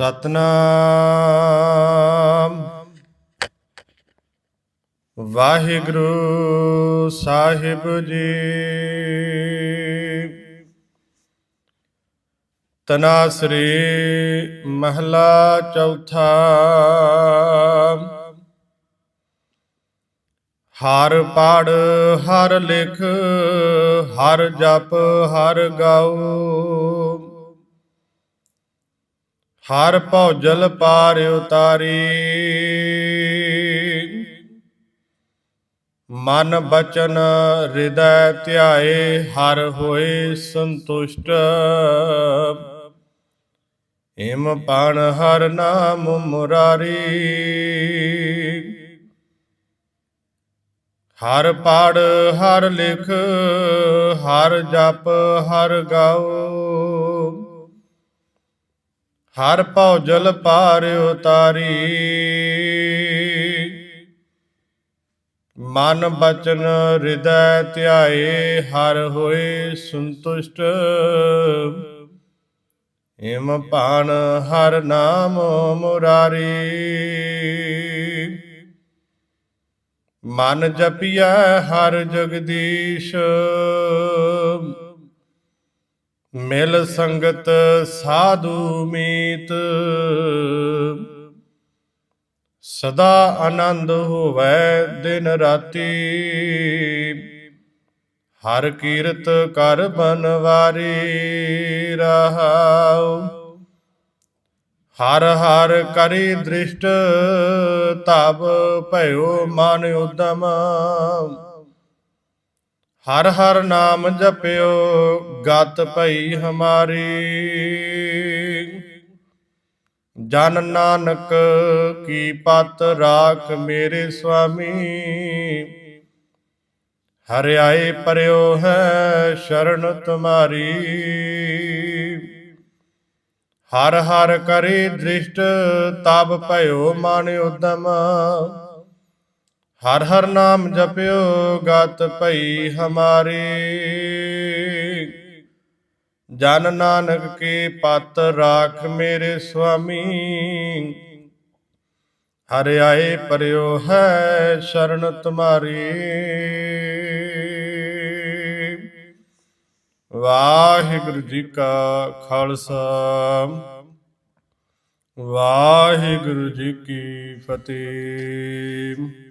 ਸਤਨਾਮ। ਵਾਹਿਗੁਰੂ ਸਾਹਿਬ ਜੀ। ਤਨਾਸਰੀ ਮਹਲਾ ਚੌਥਾ। ਹਰ ਪੜ, ਹਰ ਲਿਖ, ਹਰ ਜਪ, ਹਰ ਗਾਓ ਹਰ ਭੌਜਲ ਪਾਰ ਉਤਾਰੀ। ਮਨ ਬਚਨ ਹਿਰਦੈ ਧਿਆਏ, ਹਰ ਹੋਏ ਸੰਤੁਸ਼ਟ। ਹਿਮ ਪਣ ਹਰ ਨਾਮ ਮੁਰਾਰੀ। ਹਰ ਪਾੜ ਹਰ ਲਿਖ, ਹਰ ਜਪ ਹਰ ਗਾਉ ਹਰ ਭੌਜਲ ਪਾਰ ਉਤਾਰੀ। ਮਨ ਬਚਨ ਹਿਰਦੈ ਧਿਆਏ, ਹਰ ਹੋਏ ਸੰਤੁਸ਼ਟ। ਹਿਮ ਭਾਣ ਹਰ ਨਾਮ ਮੁਰਾਰੀ। ਮਨ ਜਪੀਐ ਹਰ ਜਗਦੀਸ਼। ਮਿਲ ਸੰਗਤ ਸਾਧੂ ਮੀਤ। ਸਦਾ ਆਨੰਦ ਹੋਵੇ ਦਿਨ ਰਾਤੀ। ਹਰ ਕੀਰਤ ਕਰ ਬਨਵਾਰੀ ਰਹਾਉ। ਹਰ ਹਰ ਕਰੀ ਦ੍ਰਿਸ਼ਟ, ਤਬ ਭਇਓ ਮਨ ਉਦਮ। ਹਰ ਹਰ ਨਾਮ ਜਪਿਓ, ਗਤ ਭਈ ਹਮਾਰੀ। ਜਨ ਨਾਨਕ ਕੀ ਪਤ ਰਾਖ ਮੇਰੇ ਸੁਆਮੀ ਹਰਿਆਏ ਪਰਿਓ ਹੈ ਸ਼ਰਨ ਤੁਮਾਰੀ। ਹਰ ਹਰ ਕਰੇ ਦ੍ਰਿਸ਼ਟ, ਤਬ ਭਇਓ ਮਨ ਉਦਮ। ਹਰ ਹਰ ਨਾਮ ਜਪਿਓ, ਗਤ ਭਈ ਹਮਾਰੇ। ਜਨ ਨਾਨਕ ਕੇ ਪਤ ਰਾਖ ਮੇਰੇ ਸੁਆਮੀ। ਹਰਿਆਏ ਪਰਿਓ ਹੈ ਸ਼ਰਨ ਤੁਮਾਰੀ। ਵਾਹਿਗੁਰੂ ਜੀ ਕਾ ਖਾਲਸਾ। ਵਾਹਿਗੁਰੂ ਜੀ ਕੀ ਫਤਿਹ।